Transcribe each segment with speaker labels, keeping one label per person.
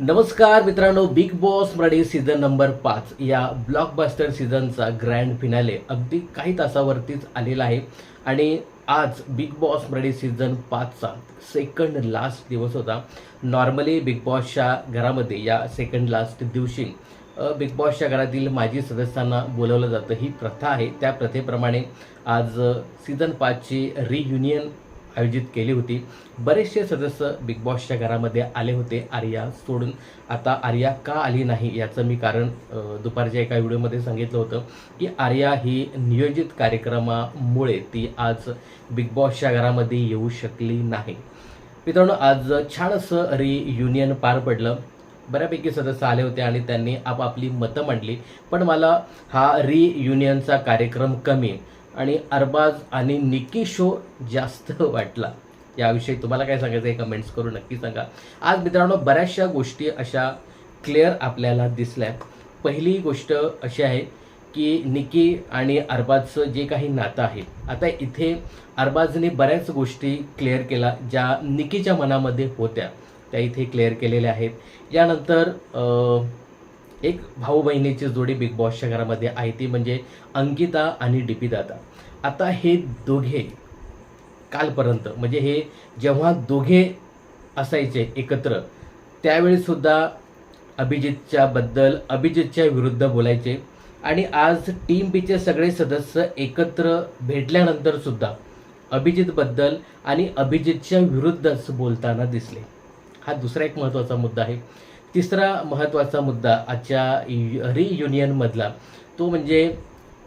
Speaker 1: नमस्कार मित्रांनो Bigg Boss Marathi season number पाच या ब्लॉकबस्टर सीझनचा ग्रँड फिनाले अगदी काही तासावरतीच आलेला आहे. आणि आज बिग बॉस मराठी सीझन पाचचा सेकंड लास्ट दिवस होता. नॉर्मली बिग बॉसच्या घरामध्ये या सेकंड लास्ट दिवशी बिग बॉसच्या घरातील माजी सदस्यांना बोलवलं जातं. ही प्रथा आहे. त्या प्रथेप्रमाणे आज सीझन पाचची रियुनियन आयोजित केली होती. बरेचसे सदस्य बिग बॉसच्या घरामध्ये आले होते. आर्या सोडून. आता आर्या का आली नाही याचं मी कारण दुपारच्या एका व्हिडिओमध्ये सांगितलं होतं की आर्या ही नियोजित कार्यक्रमामुळे ती आज बिग बॉसच्या घरामध्ये येऊ शकली नाही. मित्रांनो आज छान असं रियुनियन पार पडलं. बऱ्यापैकी सदस्य आले होते आणि त्यांनी आपापली मतं मांडली. पण मला हा रियुनियनचा कार्यक्रम कमी आणि अरबाज आणि निकी शो जास्त वाटला. याविषयी तुम्हाला काय सांगायचं आहे कमेंट्स करून नक्की सांगा. आज मित्रांनो बऱ्याचशा गोष्टी अशा क्लिअर आपल्याला दिसल्या. पहिली गोष्ट अशी आहे की निकी आणि अरबाजचं जे काही नातं आहे आता इथे अरबाजने बऱ्याच गोष्टी क्लिअर केल्या ज्या निकीच्या मनामध्ये होत्या. त्या इथे क्लिअर केलेल्या आहेत. यानंतर एक भाऊ बहिणीची जोडी बिग बॉसच्या घरामध्ये आहे ती म्हणजे अंकिता आणि डीपी दादा आता हे दोघे कालपर्यंत म्हणजे हे जेव्हा दोघे असायचे एकत्र त्यावेळीसुद्धा अभिजितच्याबद्दल अभिजितच्या विरुद्ध बोलायचे. आणि आज टीम बीचे सगळे सदस्य एकत्र भेटल्यानंतरसुद्धा अभिजितबद्दल आणि अभिजितच्या विरुद्धच बोलताना दिसले. हा दुसरा एक महत्त्वाचा मुद्दा आहे. तिसरा महत्त्वाचा मुद्दा आजच्या रियुनियनमधला तो म्हणजे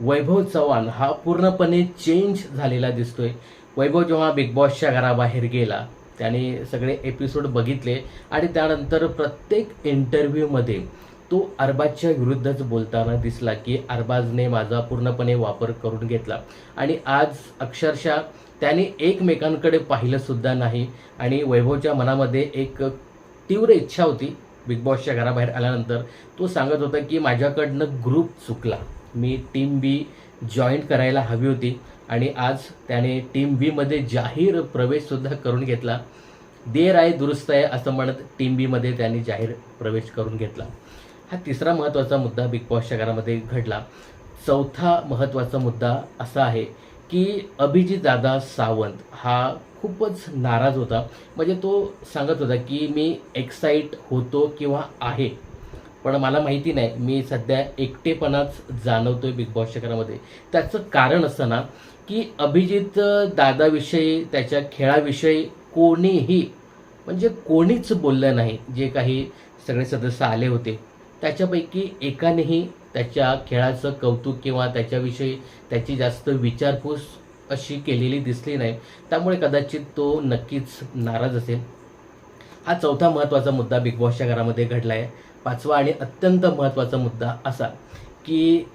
Speaker 1: वैभव चव्हाण हा पूर्णपणे चेंज झालेला दिसतोय. वैभव जेव्हा बिग बॉसच्या घराबाहेर गेला त्याने सगळे एपिसोड बघितले आणि त्यानंतर प्रत्येक इंटरव्ह्यूमध्ये तो अरबाजच्या विरुद्धच बोलताना दिसला की अरबाजने माझा पूर्णपणे वापर करून घेतला. आणि आज अक्षरशः त्याने एकमेकांकडे पाहिलंसुद्धा नाही आणि वैभवच्या मनामध्ये एक तीव्र इच्छा होती बिग बॉसच्या घराबाहेर आल्यानंतर. तो सांगत होता की माझ्याकडनं ग्रुप चुकला. मी टीम बी जॉईन करायला हवी होती आणि आज त्याने टीम बीमध्ये जाहीर प्रवेशसुद्धा करून घेतला. देर आहे दुरुस्त आहे असं म्हणत टीम बीमध्ये त्यांनी जाहीर प्रवेश करून घेतला. हा तिसरा महत्त्वाचा मुद्दा बिग बॉसच्या घरामध्ये घडला. चौथा महत्त्वाचा मुद्दा असा आहे की अभिजित दादा सावंत हा खूपच नाराज होता. म्हणजे तो सांगत होता की मी एक्साईट होतो किंवा आहे. पण मला माहिती नाही मी सध्या एकटेपणाच जाणवतोय बिग बॉस घरामध्ये त्याचं कारण असं ना की अभिजित दादाविषयी त्याच्या खेळाविषयी कोणीही म्हणजे कोणीच बोललं नाही. जे काही सगळे सदस्य आले होते त्याच्यापैकी एकानेही त्याच्या खेळाचं कौतुक किंवा त्याच्याविषयी त्याची जास्त विचारपूस अशी केलेली दिसली नाही. त्यामुळे कदाचित तो नक्कीच नाराज असेल. हा चौथा महत्त्वाचा मुद्दा बिग बॉसच्या घरामध्ये घडला आहे पाचवा आणि अत्यंत महत्त्वाचा मुद्दा असा की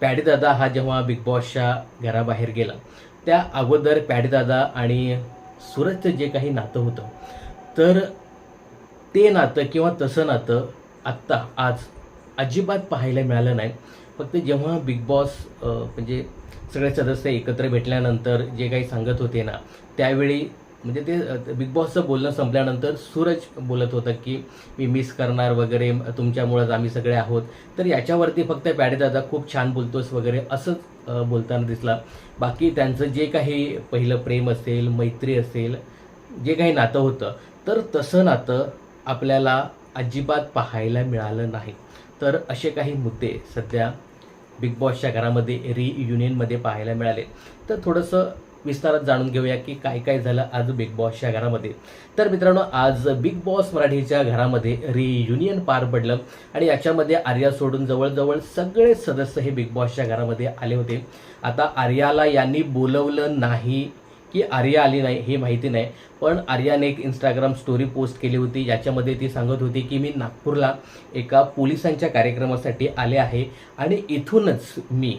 Speaker 1: पॅडीदादा हा जेव्हा बिग बॉसच्या घराबाहेर गेला त्या अगोदर पॅडीदादा आणि सूरजचं जे काही नातं होतं तर ते नातं किंवा तसं नातं आत्ता आज अजिबात पाहायला मिळालं नाही. फक्त जेव्हा बिग बॉस म्हणजे सगळे सदस्य एकत्र भेटल्यानंतर जे काही सांगत होते ना त्यावेळी म्हणजे ते बिग बॉसचं बोलणं संपल्यानंतर सूरज बोलत होता की मी मिस करणार वगैरे तुमच्यामुळेच आम्ही सगळे आहोत. तर याच्यावरती फक्त पॅडेदादा खूप छान बोलतोस वगैरे असंच बोलताना दिसला. बाकी त्यांचं जे काही पहिलं प्रेम असेल मैत्री असेल जे काही नातं होतं तर तसं नातं आपल्याला अजिबात पाहायला मिळालं नाही. तर असे काही मुद्दे सध्या बिग बॉसच्या घरामध्ये रियुनियनमध्ये पाहायला मिळाले. तर थोडंसं विस्तारात जाणून घेऊया की काय काय झालं आज बिग बॉसच्या घरामध्ये. तर मित्रांनो आज बिग बॉस मराठीच्या घरामध्ये रियुनियन पार पडलं आणि याच्यामध्ये आर्या सोडून जवळजवळ सगळे सदस्य हे बिग बॉसच्या घरामध्ये आले होते. आता आर्याला यांनी बोलवलं नाही की आर्या आली नाही हे माहिती नाही. पण आर्याने एक इंस्टाग्राम स्टोरी पोस्ट केली होती. याच्यामध्ये ती सांगत होती की मी नागपूरला एका पोलिसांच्या कार्यक्रमासाठी आले आहे आणि इथूनच मी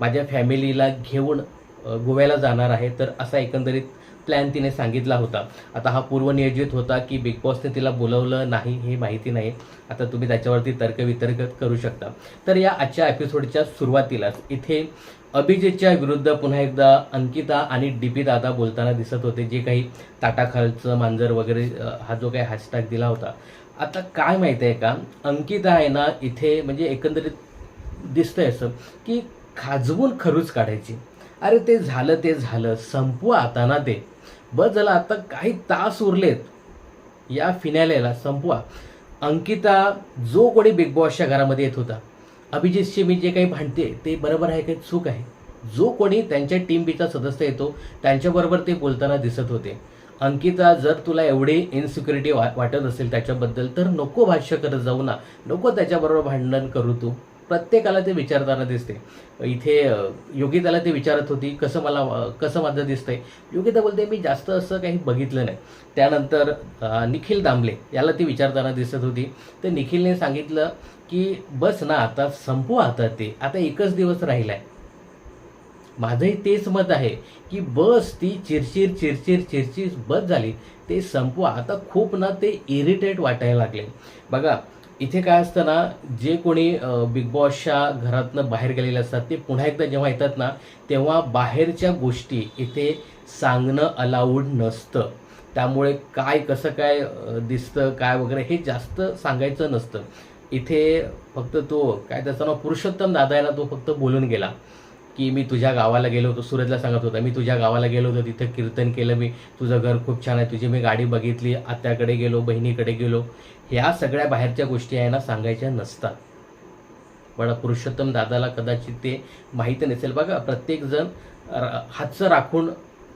Speaker 1: माझ्या फॅमिलीला घेऊन गोव्याला जाणार आहे. तर असा एकंदरीत प्लॅन तिने सांगितला होता. आता हा पूर्वनियोजित होता की बिग बॉसने तिला बोलवलं नाही हे माहिती नाही. आता तुम्ही त्याच्यावरती तर्कवितर्क करू शकता. तर या आजच्या एपिसोडच्या सुरुवातीलाच इथे अभिजितच्या विरुद्ध पुन्हा एकदा अंकिता आणि डी पी दादा बोलताना दिसत होते. जे काही ताटाखालचं मांजर वगैरे हा जो काही हॅशटॅग दिला होता. आता काय माहिती आहे का? अंकिता आहे ना इथे म्हणजे एकंदरीत दिसतंय असं की खाजवून खरूच काढायची. अरे ते झालं ते झालं. संपवा आता ना ते. बस झालं आता काही तास उरलेत. या फिनॅलेला संपवा. अंकिता जो कोणी बिग बॉसच्या घरामध्ये येत होता. अभिजितशी मी जे काही भांडते ते बरोबर आहे काही चूक आहे? जो कोणी त्यांच्या टीम बीचा सदस्य येतो त्यांच्याबरोबर ते बोलताना दिसत होते. अंकिता जर तुला एवढी इन्सिक्युरिटी वा वाटत असेल त्याच्याबद्दल तर नको भाष्य करत जाऊ ना. नको त्याच्याबरोबर भांडण करू तू. प्रत्येकाला ते विचारताना दिसते. इथे योगिताला ते विचारत होती कसं मला कसं माझं दिसतंय? योगिता बोलते मी जास्त असं काही बघितलं नाही. त्यानंतर निखिल दामले याला ती विचारताना दिसत होती. तर निखिलने सांगितलं की बस ना आता संपू आता ते. आता एकच दिवस राहिला आहे माझंही तेच मत आहे की बस ती चिरचिर चिरचिर चिरचिर बस झाली. ते संपवा आता खूप ना ते इरिटेट वाटायला लागले. बघा इथे काय असतं ना जे कोणी बिग बॉसच्या घरातनं बाहेर गेलेले असतात ते पुन्हा एकदा जेव्हा येतात ना तेव्हा बाहेरच्या गोष्टी इथे सांगणं अलाउड नसतं. त्यामुळे काय कसं काय दिसतं काय वगैरे हे जास्त सांगायचं नसतं. इथे फक्त तो काय त्याचं नाव पुरुषोत्तम दादा तो फक्त बोलून गेला. की मी तुझ्या गावाला गेलो होतो सूरजला सांगत होता मी तुझ्या गावाला गेलो होतो तिथं कीर्तन केलं मी तुझं घर खूप छान आहे तुझी मी गाडी बघितली आत्याकडे गेलो बहिणीकडे गेलो. ह्या सगळ्या बाहेरच्या गोष्टी आहे ना सांगायच्या नसतात. पण पुरुषोत्तम दादाला कदाचित ते माहिती नसेल. बघा प्रत्येकजण हातचं राखून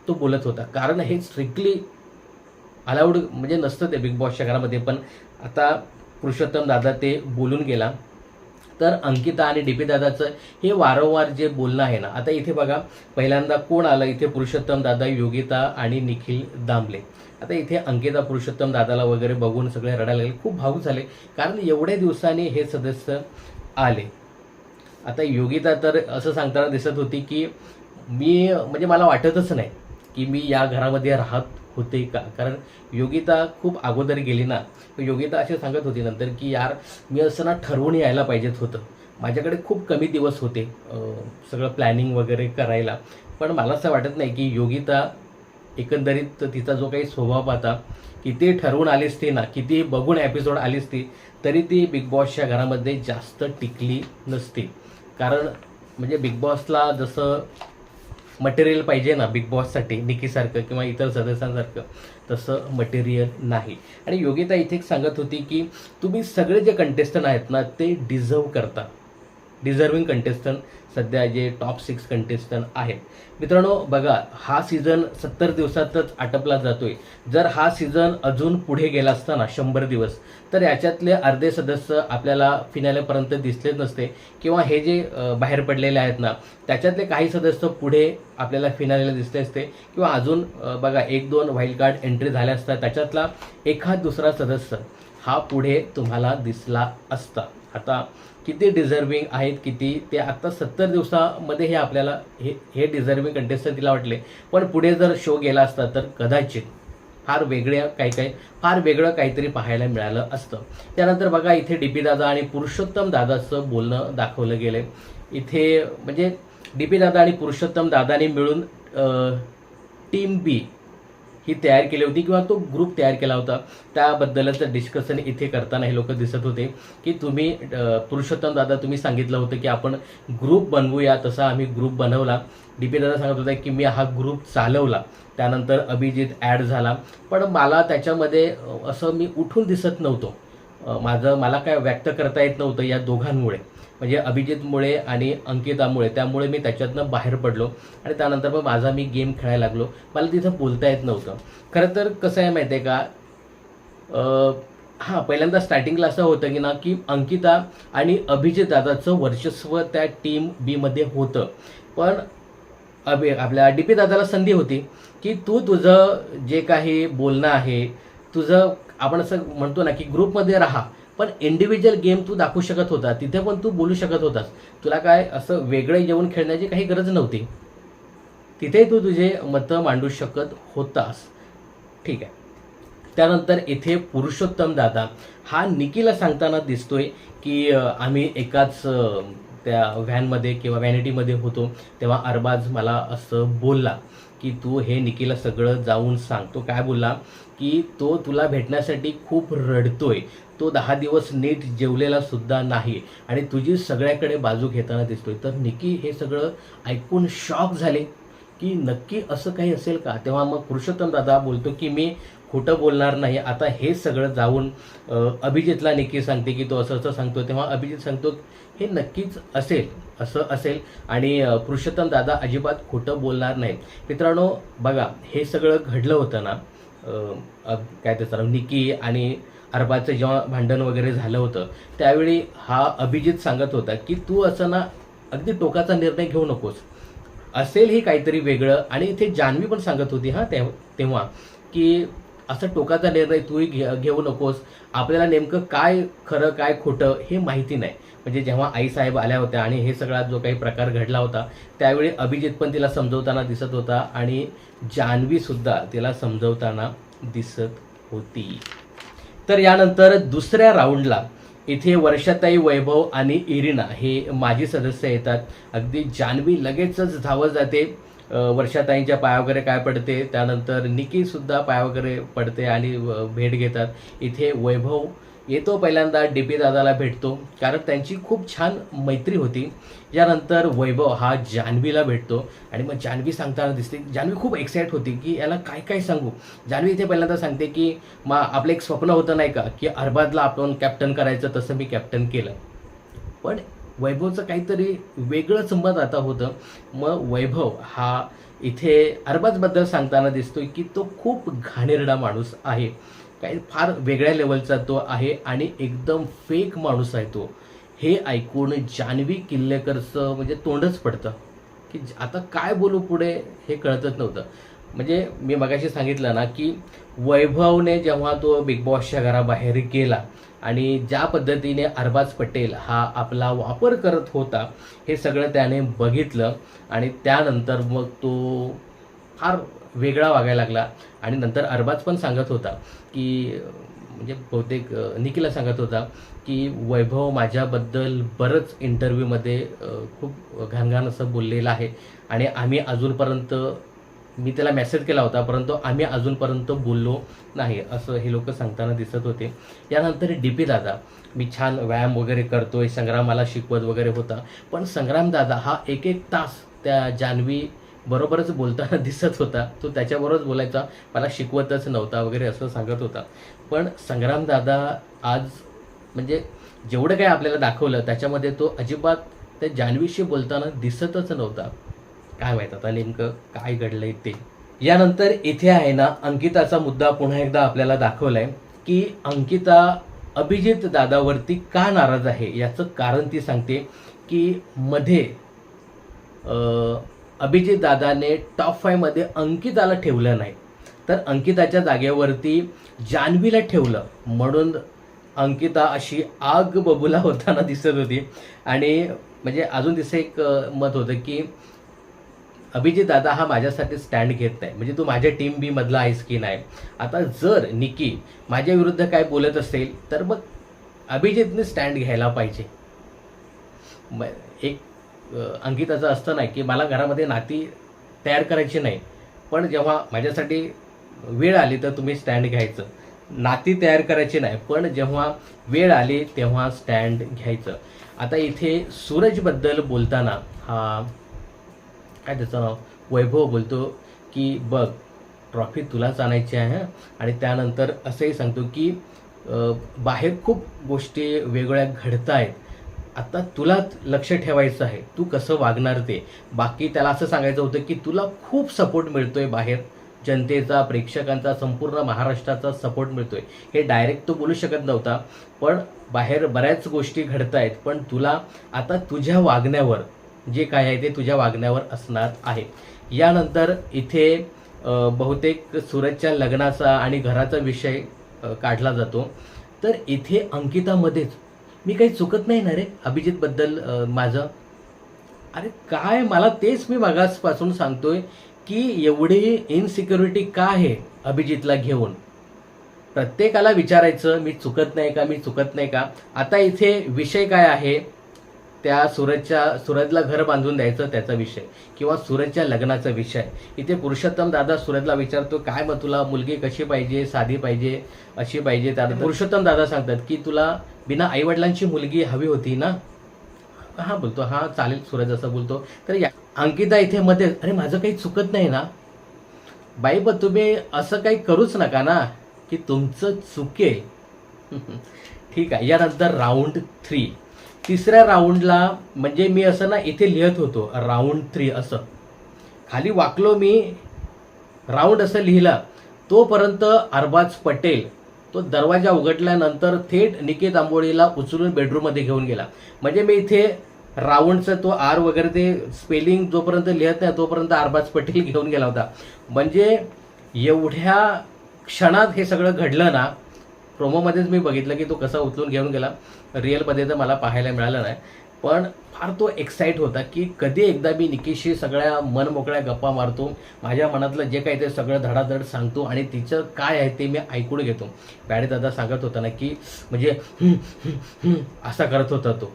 Speaker 1: तो बोलत होता. कारण हे स्ट्रिक्टली अलाउड म्हणजे नसतं ते बिग बॉसच्या घरामध्ये पण आता पुरुषोत्तम दादा ते बोलून गेला. तर अंकिता आणि डी पी दादाचं हे वारंवार जे बोलणं आहे ना आता इथे बघा पहिल्यांदा कोण आलं? इथे पुरुषोत्तम दादा योगिता आणि निखिल दामले. आता इथे अंकिता पुरुषोत्तम दादाला वगैरे बघून सगळे रडायला लागले. खूप भाऊक झाले कारण एवढ्या दिवसांनी हे सदस्य आले. आता योगिता तर असं सांगताना दिसत होती की मी म्हणजे मला वाटतच नाही की मी या घरामध्ये राहत होते का? कारण योगिता खूप अगोदर गेली ना तर योगिता असे सांगत होती नंतर की यार मी असं ना ठरवून यायला पाहिजेत होतं. माझ्याकडे खूप कमी दिवस होते सगळं प्लॅनिंग वगैरे करायला. पण मला असं वाटत नाही की योगिता एकंदरीत तिचा जो काही स्वभाव पाहता किती ठरवून आली ती ना किती बघून एपिसोड आली ती तरी ती बिग बॉसच्या घरामध्ये जास्त टिकली नसती. कारण म्हणजे बिग बॉसला जसं मटेरियल पाहिजे ना बिग बॉससाठी निकीसारखं किंवा इतर सदस्यांसारखं तसं मटेरियल नाही. आणि योगिता इथे एक सांगत होती की तुम्ही सगळे जे कंटेस्टंट आहेत ना ते डिझर्व करता. डिझर्विंग कंटेस्टंट सध्या जे टॉप सिक्स कंटेस्टंट आहेत. मित्रांनो बघा हा सीझन सत्तर दिवसातच आटपला जातोय. जर हा सीझन अजून पुढे गेला असता ना शंभर दिवस तर याच्यातले अर्धे सदस्य आपल्याला फिनालेपर्यंत दिसलेच नसते. किंवा हे जे बाहेर पडलेले आहेत ना त्याच्यातले काही सदस्य पुढे आपल्याला फिनालेला दिसले असते. किंवा अजून बघा एक दोन व्हाईल्ड कार्ड एंट्री झाल्या असतात. त्याच्यातला एखाद दुसरा सदस्य हा पुढे तुम्हाला दिसला असता. आता किती डिझर्विंग आहेत किती? ते आत्ता सत्तर दिवसामध्ये हे आपल्याला हे हे डिझर्विंग कंटेस्टंट तिला वाटले. पण पुढे जर शो गेला असता तर कदाचित फार वेगळ्या काही काही फार वेगळं काहीतरी पाहायला मिळालं असतं. त्यानंतर बघा इथे डी पी दादा आणि पुरुषोत्तम दादाचं बोलणं दाखवलं गेलं इथे म्हणजे डी पी दादा आणि पुरुषोत्तम दादाने मिळून टीम बी ही तयार केली होती किंवा तो ग्रुप तयार केला होता. त्याबद्दलच डिस्कशन इथे करताना हे लोक दिसत होते की तुम्ही पुरुषोत्तम दादा तुम्ही सांगितलं होतं की आपण ग्रुप बनवूया तसा आम्ही ग्रुप बनवला. डी पी दादा सांगत होता की मी हा ग्रुप चालवला. त्यानंतर अभिजित ॲड झाला. पण मला त्याच्यामध्ये असं मी उठून दिसत नव्हतो. माझं मला काय व्यक्त करता येत नव्हतं या दोघांमुळे. म्हणजे अभिजितमुळे आणि अंकितामुळे त्यामुळे मी त्याच्यातनं बाहेर पडलो. आणि त्यानंतर मग माझा मी गेम खेळायला लागलो. मला तिथं बोलता येत नव्हतं. खरं तर कसं आहे माहिती आहे का हां पहिल्यांदा स्टार्टिंगला असं होतं की ना की अंकिता आणि अभिजित दादाचं वर्चस्व त्या टीम बीमध्ये होतं. पण अभि आपल्या डी पी दादाला संधी होती की तू तुझं जे काही बोलणं आहे तुझं आपण असं म्हणतो ना की ग्रुपमध्ये राहा. पण इंडिव्हिज्युअल गेम तू दाखवू शकत होता तिथे पण तू बोलू शकत होतास. तुला काय असं वेगळं जेवण खेळण्याची काही गरज नव्हती. तिथे तू तुझे मतं मांडू शकत होतास. ठीक आहे. त्यानंतर इथे पुरुषोत्तम दादा. हा निकीला सांगताना दिसतोय की आम्ही एकाच त्या व्हॅनमध्ये किंवा व्हॅनिटीमध्ये होतो तेव्हा अरबाज मला असं बोलला की तू हे निकीला सगळं जाऊन सांग. तो काय बोलला? की तो तुला भेटण्यासाठी खूप रडतोय. तो दहा दिवस नीट जेवलेला सुद्धा नाही आणि तुझी सगळ्याकडे बाजू घेताना दिसतोय. तर निकी हे सगळं ऐकून शॉक झाले की नक्की असं काही असेल का? तेव्हा मग पुरुषोत्तम दादा बोलतो की मी खोटं बोलणार नाही. आता हे सगळं जाऊन अभिजितला निकी सांगते की तो असं असं सांगतो तेव्हा अभिजित सांगतो हे नक्कीच असेल. असं असेल. आणि पुरुषोत्तम दादा अजिबात खोटं बोलणार नाहीत. मित्रांनो बघा हे सगळं घडलं होतं ना काय त्याचं नाव निकी आणि अरबाचं जेव्हा भांडण वगैरे झालं होतं त्यावेळी हा अभिजित सांगत होता की तू असं ना अगदी टोकाचा निर्णय घेऊ नकोस. असेल हे काहीतरी वेगळं आणि इथे जान्हवी पण सांगत होती हां तेव्हा तेव्हा की असं टोकाचा निर्णय तूही घे घेऊ नकोस. आपल्याला नेमकं काय खरं काय खोटं हे माहिती नाही. म्हणजे जेव्हा आईसाहेब आल्या होत्या आणि हे सगळा जो काही प्रकार घडला होता त्यावेळी अभिजित पण तिला समजवताना दिसत होता आणि जान्हवीसुद्धा तिला समजवताना दिसत होती. तर यानंतर दुसऱ्या राऊंडला इथे वर्षाताई वैभव आणि इरिना हे माजी सदस्य येतात. अगदी जान्हवी लगेचच धावत जाते. वर्षाताईंच्या पाया वगैरे काय पडते त्यानंतर निकी सुद्धा पाया वगैरे पडते आणि भेट घेतात. इथे वैभव येतो पहिल्यांदा डी पी दादाला भेटतो कारण त्यांची खूप छान मैत्री होती. यानंतर वैभव हा जान्हवीला भेटतो आणि मग जान्हवी सांगताना दिसते. जान्हवी खूप एक्साइट होती की याला काय काय सांगू? जान्हवी इथे पहिल्यांदा सांगते की मा आपलं एक स्वप्न होतं नाही का की अरबाजला आपण कॅप्टन करायचं तसं मी कॅप्टन केलं. पण वैभवचं काहीतरी वेगळंच मत आता होतं. मग वैभव हा इथे अरबाजबद्दल सांगताना दिसतोय की तो खूप घाणेरडा माणूस आहे. काही फार वेगळ्या लेवलचा तो आहे आणि एकदम फेक माणूस आहे तो. हे ऐकून जान्हवी किल्लेकरचं म्हणजे तोंडच पडतं. की ज- आता काय बोलू पुढे हे कळतच नव्हतं. म्हणजे मी मगाशी सांगितलं ना की वैभवने जेव्हा तो बिग बॉसच्या घराबाहेर गेला आणि ज्या पद्धतीने अरबाज पटेल हा आपला वापर करत होता हे सगळं त्याने बघितलं आणि त्यानंतर मग तो फार वेगळा वागायला लागला. आणि नंतर अरबाज पण सांगत होता की म्हणजे बहुतेक निखिला सांगत होता की वैभव माझ्याबद्दल बरंच इंटरव्ह्यूमध्ये खूप घाणघाण असं बोललेलं आहे. आणि आम्ही अजूनपर्यंत मी त्याला मेसेज केला होता परंतु आम्ही अजूनपर्यंत बोललो नाही असं हे लोक सांगताना दिसत होते. यानंतर डी पी दादा मी छान व्यायाम वगैरे करतोय संग्रामाला शिकवत वगैरे होता. पण संग्राम दादा हा एक एक तास त्या जान्हवी बरोबरच बोलताना दिसत होता. तो त्याच्याबरोबरच बोलायचा. मला शिकवतच नव्हता वगैरे असं सांगत होता. पण संग्रामदादा आज म्हणजे जेवढं काय आपल्याला दाखवलं त्याच्यामध्ये तो अजिबात त्या जान्हवीशी बोलताना दिसतच नव्हता. काय माहीत आता नेमकं काय घडलंय ते. यानंतर इथे आहे ना अंकिताचा मुद्दा पुन्हा एकदा आपल्याला दाखवलाय की अंकिता अभिजित दादावरती का नाराज आहे याचं कारण ती सांगते की मध्ये अभिजित दादाने टॉप फायमध्ये अंकिताला ठेवलं नाही. तर अंकिताच्या जागेवरती जान्हवीला ठेवलं. म्हणून अंकिता अशी आग बबुला होताना दिसत होती. आणि म्हणजे अजून तिचं एक मत होतं की अभिजित दादा हा माझ्यासाठी स्टँड घेत नाही. म्हणजे तू माझ्या टीम बी मधला आहेस की नाही? आता जर निकी माझ्या विरुद्ध काय बोलत असेल तर मग अभिजितने स्टँड घ्यायला पाहिजे. एक अंकिताचं असतं नाही की मला घरामध्ये नाती तयार करायची नाही. पण जेव्हा माझ्यासाठी वेळ आली तर तुम्ही स्टँड घ्यायचं. नाती तयार करायची नाही पण जेव्हा वेळ आली तेव्हा स्टँड घ्यायचं. आता इथे सूरजबद्दल बोलताना हा काय त्याचं नाव? वैभव बोलतो की बघ ट्रॉफी तुलाच आणायची आहे आणि त्यानंतर असंही सांगतो की बाहेर खूप गोष्टी वेगळ्या घडत आहेत आता तुलाच लक्ष ठेवायचं आहे. तू कसं वागणार ते? बाकी त्याला असं सांगायचं होतं की तुला खूप सपोर्ट मिळतोय बाहेर. जनतेचा प्रेक्षकांचा संपूर्ण महाराष्ट्राचा सपोर्ट मिळतोय. हे डायरेक्ट तो बोलू शकत नव्हता. पण बाहेर बऱ्याच गोष्टी घडत आहेत पण तुला आता तुझ्या वागण्यावर जे काय आहे ते तुझ्या वागण्यावर असणार आहे. यानंतर इथे बहुतेक सूरजच्या लग्नाचा आणि घराचा विषय काढला जातो. तर इथे अंकितामध्येच मी काही चुकत नाही ना रे अभिजितबद्दल माझं. अरे काय मला तेच मी मागासपासून सांगतोय की एवढी इनसिक्युरिटी का आहे अभिजितला घेऊन? प्रत्येकाला विचारायचं मी चुकत नाही का मी चुकत नाही का? आता इथे विषय काय आहे? त्या सूरजच्या सूरजला घर बांधून द्यायचं त्याचा विषय किंवा सूरजच्या लग्नाचा विषय. इथे पुरुषोत्तम दादा सूरजला विचारतो काय मग तुला मुलगी कशी पाहिजे साधी पाहिजे अशी पाहिजे? त्यानंतर पुरुषोत्तम दादा सांगतात की तुला बिना आईवडिलांची मुलगी हवी होती ना? हा बोलतो हा चालेल सूरज असं बोलतो. तर या अंकिता इथे मध्ये अरे माझं काही चुकत नाही ना? बाई पण तुम्ही असं काही करूच नका ना की तुमचं चुके. ठीक आहे यानंतर राऊंड थ्री. तिसऱ्या राऊंडला म्हणजे मी असं ना इथे लिहित होतो राऊंड थ्री असं. खाली वाकलो मी राऊंड असं लिहिलं तोपर्यंत अरबाज पटेल तो दरवाजा उघडल्यानंतर थेट निकेत आंबोळीला उचलून बेडरूममध्ये घेऊन गेला. म्हणजे मी इथे राऊंडचा तो आर वगैरे ते स्पेलिंग जोपर्यंत लिहत नाही तोपर्यंत अरबाज पटेल घेऊन गेला होता. म्हणजे एवढ्या क्षणात हे सगळं घडलं ना प्रोमोमध्येच मी बघितलं की तो कसा उचलून घेऊन गेला. रिअलमध्ये तर मला पाहायला मिळालं नाही. पण फार तो एक्साईट होता की कधी एकदा मी निकेशशी सगळ्या मनमोकळ्या गप्पा मारतो माझ्या मनातलं जे काही ते सगळं धडाधड सांगतो आणि तिचं काय आहे ते मी ऐकून घेतो. पॅडे दादा सांगत होता ना की म्हणजे असा करत होता तो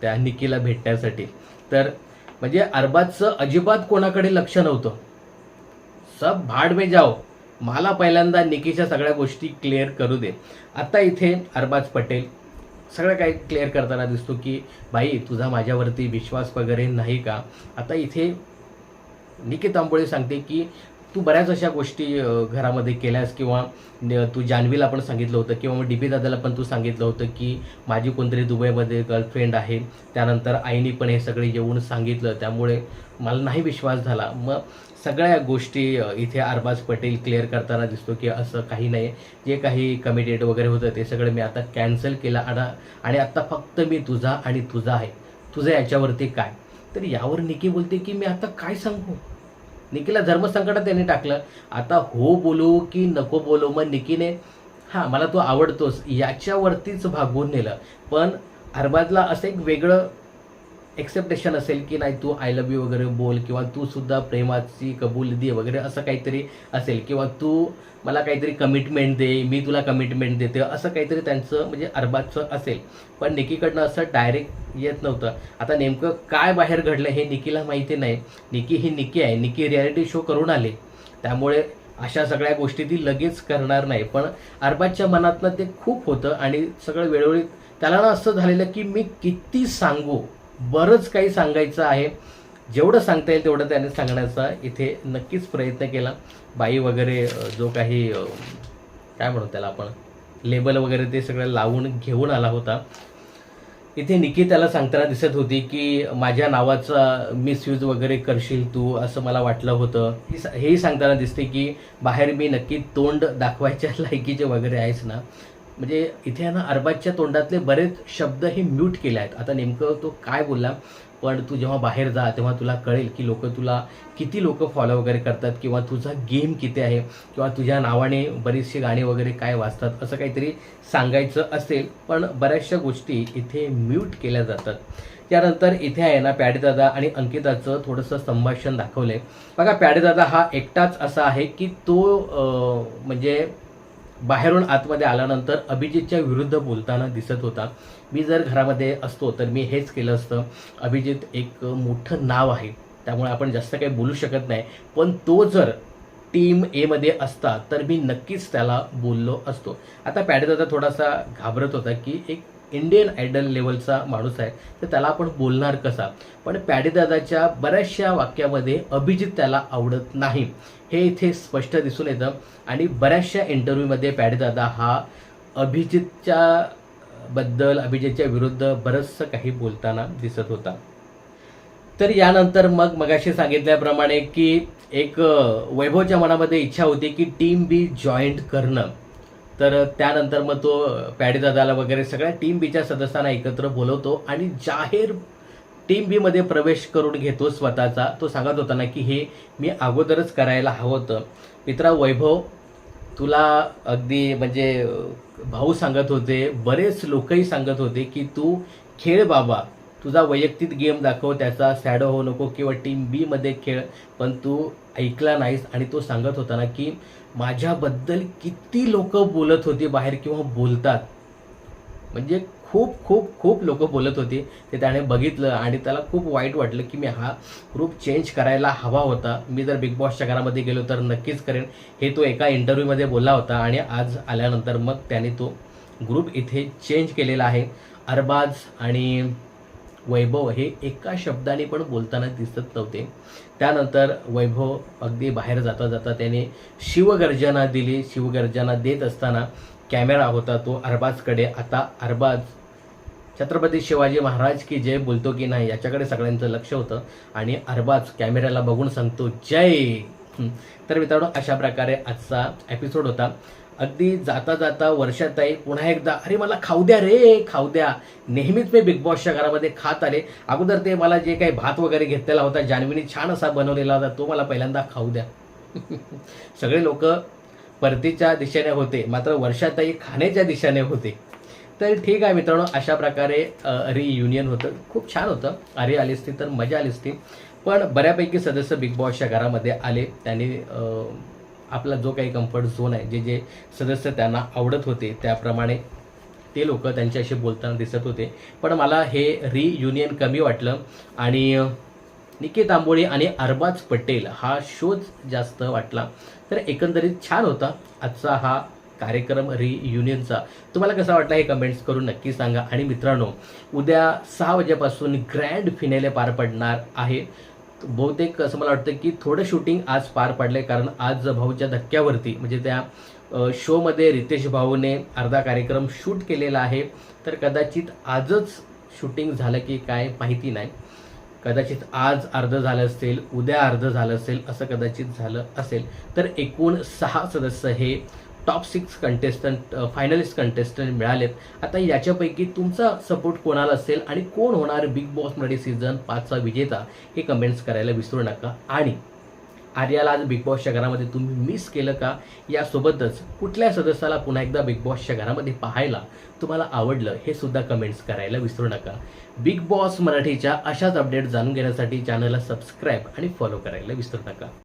Speaker 1: त्या निकीला भेटण्यासाठी. तर म्हणजे अरबाजचं अजिबात कोणाकडे लक्ष नव्हतं. सब भाड मे जाओ. मला पहिल्यांदा निकीच्या सगळ्या गोष्टी क्लिअर करू दे. आता इथे अरबाज पटेल सगळं काही क्लिअर करताना दिसतो की बाई तुझा माझ्यावरती विश्वास वगैरे नाही का? आता इथे निकित आंबोळे सांगते की तू बऱ्याच अशा गोष्टी घरामध्ये केल्यास किंवा तू जान्हवीला पण सांगितलं होतं किंवा मग बी दादाला पण तू सांगितलं होतं की माझी कोणतरी दुबईमध्ये गर्लफ्रेंड आहे. त्यानंतर आईनी पण हे सगळे येऊन सांगितलं. त्यामुळे मला नाही विश्वास झाला. मग सगळ्या गोष्टी इथे अरबाज पटेल क्लिअर करताना दिसतो की असं काही नाही. जे काही कमिटेड वगैरे होतं ते सगळं मी आता कॅन्सल केलं. आणि आणि आत्ता फक्त मी तुझा आणि तुझा आहे. तुझं याच्यावरती काय? तर यावर निकी बोलते की मी आता काय सांगू? निकीला धर्मसंकटात त्यांनी टाकलं. आता हो बोलू की नको बोलू मग निकीने हां मला तो आवडतोस याच्यावरतीच भागवून नेलं. पण अरबाजला असं एक वेगळं एक्सेप्टेशन असेल की नाही तू आय लव्ह यू वगैरे बोल किंवा तू सुद्धा प्रेमाची कबूल दे वगैरे असं काहीतरी असेल किंवा तू मला काहीतरी कमिटमेंट दे मी तुला कमिटमेंट देते असं काहीतरी त्यांचं म्हणजे अरबाचं असेल. पण निकीकडनं असं डायरेक्ट येत नव्हतं. आता नेमकं काय बाहेर घडलं हे निकीला माहिती नाही. निकी ही निकी आहे. निकी रियालिटी शो करून आले. त्यामुळे अशा सगळ्या गोष्टी ती लगेच करणार नाही. पण अरबाजच्या मनातनं ते खूप होतं आणि सगळं वेळोवेळी त्याला ना असं झालेलं की मी किती सांगू? बरंच काही सांगायचं आहे. जेवढं सांगता येईल तेवढं त्याने सांगण्याचा इथे नक्कीच प्रयत्न केला. बाई वगैरे जो काही काय म्हणू त्याला आपण लेबल वगैरे ते सगळं लावून घेऊन आला होता. इथे निकी त्याला सांगताना दिसत होती की माझ्या नावाचा मिसयूज वगैरे करशील तू असं मला वाटलं होतं. हे हेही सांगताना दिसते की बाहेर मी नक्की तोंड दाखवायच्या लायकीचे वगैरे आहेस ना. म्हणजे इथे आहे ना अरबाजच्या तोंडातले बरेच शब्द हे म्यूट केले आहेत. आता नेमकं तो काय बोलला? पण तू जेव्हा बाहेर जा तेव्हा तुला कळेल की लोक तुला किती लोक फॉलो वगैरे करतात किंवा तुझा गेम किती आहे किंवा तुझ्या नावाने बरीचशी गाणी वगैरे काय वाजतात असं काहीतरी सांगायचं असेल पण बऱ्याचशा गोष्टी इथे म्यूट केल्या जातात. त्यानंतर इथे आहे ना प्याडेदादा आणि अंकिताचं थोडंसं संभाषण दाखवलंय. बघा प्याडेदादा हा एकटाच असा आहे की तो म्हणजे बाहेरून आतमध्ये आल्यानंतर अभिजितच्या विरुद्ध बोलताना दिसत होता. मी जर घरामध्ये असतो तर मी हेच केलं असतं. अभिजित एक मोठं नाव आहे. त्यामुळे आपण जास्त काही बोलू शकत नाही. पण तो जर टीम एमध्ये असता तर मी नक्कीच त्याला बोललो असतो. आता पॅडेदादा थोडासा घाबरत होता की एक इंडियन आयडल लेवलचा माणूस आहे तर त्याला आपण बोलणार कसा? पण पॅडेदादाच्या बऱ्याचशा वाक्यामध्ये अभिजित त्याला आवडत नाही. हे इथे स्पष्ट दिसून येतं. आणि बऱ्याचशा इंटरव्ह्यूमध्ये पॅडेदादा हा अभिजितच्या बद्दल अभिजितच्या विरुद्ध बरंचसं काही बोलताना दिसत होता. तर यानंतर मग मगाशी सांगितल्याप्रमाणे की एक वैभवच्या मनामध्ये इच्छा होती की टीम बी जॉईंट करणं. तर त्यानंतर मग तो पॅडीदादाला वगैरे सगळ्या टीम बीच्या सदस्यांना एकत्र बोलवतो आणि जाहीर टीम बी मध्ये प्रवेश करून घेतो स्वतःचा. तो सांगत होता ना की हे मी अगोदरच करायला हवं होतं. मित्रा वैभव तुला अगदी म्हणजे भाऊ सांगत होते बरेच लोकही सांगत होते की तू खेळ बाबा. तुझा वैयक्तिक गेम दाखव त्याचा सॅडो होऊ नको किंवा टीम बीमध्ये खेळ. पण तू ऐकला नाहीस आणि तो सांगत होता ना की माझ्याबद्दल किती लोक बोलत होती बाहेर किंवा बोलतात. म्हणजे खूप खूप खूप लोक बोलत होते. ते त्याने बघितलं आणि त्याला खूप वाईट वाटलं की मी हा ग्रुप चेंज करायला हवा होता. मी जर बिग बॉसच्या घरामध्ये गेलो तर नक्कीच करेन. हे तो एका इंटरव्ह्यूमध्ये बोलला होता आणि आज आल्यानंतर मग त्याने तो ग्रुप इथे चेंज केलेला आहे. अरबाज आणि वैभव हे एका शब्दाने पण बोलताना दिसत नव्हते. त्यानंतर वैभव अगदी बाहेर जाता जाता त्याने शिवगर्जना दिली. शिवगर्जना देत असताना कॅमेरा होता तो अरबाजकडे. आता अरबाज छत्रपती शिवाजी महाराज की जय बोलतो की नाही याच्याकडे सगळ्यांचं लक्ष होतं. आणि अरबाज कॅमेऱ्याला बघून सांगतो जय. तर मित्रांनो अशा प्रकारे आजचा एपिसोड होता. अगदी जाता जाता वर्षाताई पुन्हा एकदा अरे मला खाऊ द्या रे खाऊ द्या. नेहमीच मी बिग बॉसच्या घरामध्ये खात आले. अगोदर ते मला जे काही भात वगैरे घेतलेला होता जान्हवीने छान असा बनवलेला होता तो मला पहिल्यांदा खाऊ द्या. सगळे लोक परतीच्या दिशेने होते मात्र वर्षाताई खाण्याच्या दिशेने होते. तर ठीक आहे मित्रांनो अशा प्रकारे रियुनियन होतं. खूप छान होतं. अरे आली असती तर मजा आली असती. पण बऱ्यापैकी सदस्य बिग बॉसच्या घरामध्ये आले. त्यांनी आपला जो काही कम्फर्ट झोन आहे जे जे सदस्य त्यांना आवडत होते त्याप्रमाणे ते लोक त्यांच्याशी बोलताना दिसत होते. पण मला हे रियुनियन कमी वाटलं आणि निकेत आंबोळे आणि अरबाज पटेल हा शोच जास्त वाटला. तर एकंदरीत छान होता आजचा हा कार्यक्रम रियुनियनचा तुम्हाला कसा वाटला हे कमेंट्स करून नक्की सांगा. आणि मित्रांनो उद्या सहा वाजेपासून ग्रँड फिनेले पार पडणार आहे. बहुतेक असं मला वाटतं की थोडं शूटिंग आज पार पडलंय. कारण आज भाऊच्या धक्क्यावरती म्हणजे त्या शोमध्ये रितेश भाऊने अर्धा कार्यक्रम शूट केलेला आहे. तर कदाचित आजच शूटिंग झालं की काय माहिती नाही. कदाचित आज अर्ध झालं असेल उद्या अर्ध झालं असेल असं कदाचित झालं असेल. तर एकूण सहा सदस्य हे top six contestant finalist contestant मिळालेत. आता याच्यापैकी तुमचा सपोर्ट कोणाला असेल आणि कोण होणार बिग बॉस मराठी सीझन पाचचा विजेता हे कमेंट्स करायला विसरू नका. आणि आर्याला आज बिग बॉसच्या घरामध्ये तुम्ही मिस केलं का? यासोबतच कुठल्या सदस्याला पुन्हा एकदा बिग बॉसच्या घरामध्ये पाहायला तुम्हाला आवडलं हे सुद्धा कमेंट्स करायला विसरू नका. बिग बॉस मराठीच्या अशाच अपडेट जाणून घेण्यासाठी चॅनलला सबस्क्राईब आणि फॉलो करायला विसरू नका.